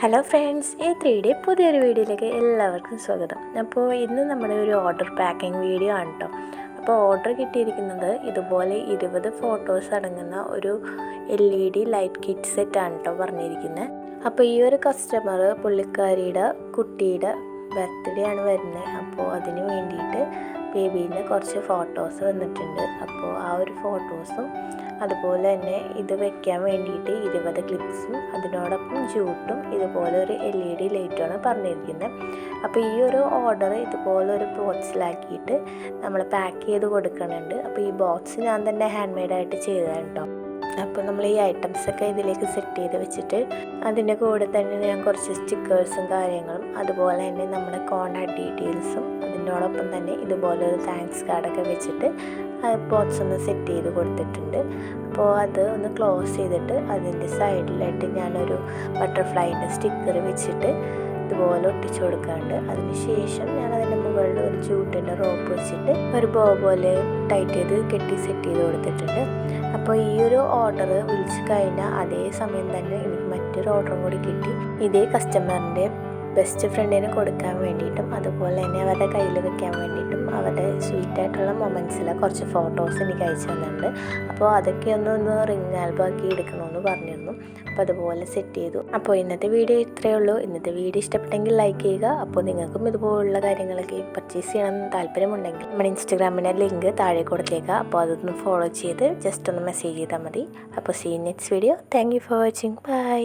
Hello friends ഈ three D പുതിയൊരു വീഡിയോയിലേക്ക് എല്ലാവർക്കും സ്വാഗതം. അപ്പോൾ ഇന്ന് നമ്മുടെ ഒരു ഓർഡർ പാക്കിംഗ് വീഡിയോ ആണ് കേട്ടോ അപ്പോൾ ഓർഡർ കിട്ടിയിരിക്കുന്നത് ഇതുപോലെ ഇരുപത് ഫോട്ടോസ് അടങ്ങുന്ന ഒരു L E D light kit സെറ്റാണ് കേട്ടോ പറഞ്ഞിരിക്കുന്നത് അപ്പോൾ ഈ ഒരു കസ്റ്റമർ പുള്ളിക്കാരിയുടെ കുട്ടിയുടെ ബർത്ത്ഡേ ആണ് വരുന്നത് അപ്പോൾ അതിന് വേണ്ടിയിട്ട് ബേബീന്റെ കുറച്ച് ഫോട്ടോസ് വന്നിട്ടുണ്ട്. അപ്പോൾ ഒരു ഫോട്ടോസും അതുപോലെ തന്നെ ഇത് വെക്കാൻ വേണ്ടിയിട്ട് ഇരുപത് ക്ലിപ്സും അതിനോടൊപ്പം ജൂട്ടും ഇതുപോലെ ഒരു എൽ ഇ ഡി ലൈറ്റുമാണ് പറഞ്ഞിരിക്കുന്നത്. അപ്പോൾ ഈ ഒരു ഓർഡർ ഇതുപോലെ ഒരു ബോക്സിലാക്കിയിട്ട് നമ്മൾ പാക്ക് ചെയ്ത് കൊടുക്കുന്നുണ്ട്. അപ്പോൾ ഈ ബോക്സ് ഞാൻ തന്നെ ഹാൻഡ് മെയ്ഡായിട്ട് ചെയ്തതാണ് കേട്ടോ അപ്പോൾ നമ്മൾ ഈ ഐറ്റംസൊക്കെ ഇതിലേക്ക് സെറ്റ് ചെയ്ത് വെച്ചിട്ട് അതിന്റെ കൂടെ തന്നെ ഞാൻ കുറച്ച് സ്റ്റിക്കേഴ്സും കാര്യങ്ങളും അതുപോലെ തന്നെ നമ്മുടെ കോൺടാക്ട് ഡീറ്റെയിൽസും അതിനോടൊപ്പം തന്നെ ഇതുപോലെ ഒരു താങ്ക്സ് കാർഡൊക്കെ വെച്ചിട്ട് ബോക്സ് ഒന്ന് സെറ്റ് ചെയ്ത് കൊടുത്തിട്ടുണ്ട്. അപ്പോൾ അത് ഒന്ന് ക്ലോസ് ചെയ്തിട്ട് അതിന്റെ സൈഡിലായിട്ട് ഞാനൊരു ബട്ടർഫ്ലൈന്റെ സ്റ്റിക്കർ വെച്ചിട്ട് ഇതുപോലെ ഒട്ടിച്ചു കൊടുക്കാറുണ്ട് അതിനുശേഷം ഞാൻ അതിന്റെ മുകളിൽ ഒരു ചൂട്ടിന്റെ റോപ്പ് വെച്ചിട്ട് ഒരു ബോ പോലെ ടൈറ്റ് ചെയ്ത് കെട്ടി സെറ്റ് ചെയ്ത് കൊടുത്തിട്ടുണ്ട്. അപ്പോൾ ഈ ഒരു ഓർഡർ വിളിച്ച് കഴിഞ്ഞാൽ അതേ സമയം തന്നെ എനിക്ക് മറ്റൊരു ഓർഡറും കൂടി കിട്ടി. ഇതേ കസ്റ്റമറിന്റെ ബെസ്റ്റ് ഫ്രണ്ടിന് കൊടുക്കാൻ വേണ്ടിയിട്ടും അതുപോലെ തന്നെ അവരുടെ കയ്യിൽ വെക്കാൻ വേണ്ടിയിട്ടും അവരുടെ സ്വീറ്റായിട്ടുള്ള മൊമെന്റ്സിലെ കുറച്ച് ഫോട്ടോസ് എനിക്ക് അയച്ചു തന്നിട്ടുണ്ട്. അപ്പോൾ അതൊക്കെ ഒന്ന് ഒന്ന് റിങ് ആൽബം ആക്കി എടുക്കണമെന്ന് പറഞ്ഞിരുന്നു. അപ്പോൾ അതുപോലെ സെറ്റ് ചെയ്തു. അപ്പോൾ ഇന്നത്തെ വീഡിയോ ഇത്രയേ ഉള്ളൂ. ഇന്നത്തെ വീഡിയോ ഇഷ്ടപ്പെട്ടെങ്കിൽ ലൈക്ക് ചെയ്യുക. അപ്പോൾ നിങ്ങൾക്കും ഇതുപോലുള്ള കാര്യങ്ങളൊക്കെ പർച്ചേസ് ചെയ്യണമെന്ന് താല്പര്യമുണ്ടെങ്കിൽ നമ്മുടെ ഇൻസ്റ്റഗ്രാമിന്റെ ലിങ്ക് താഴെ കൊടുത്തേക്കാം. അപ്പോൾ അതൊന്ന് ഫോളോ ചെയ്ത് ജസ്റ്റ് ഒന്ന് മെസ്സേജ് ചെയ്താൽ മതി. അപ്പോൾ see next video thank you for watching bye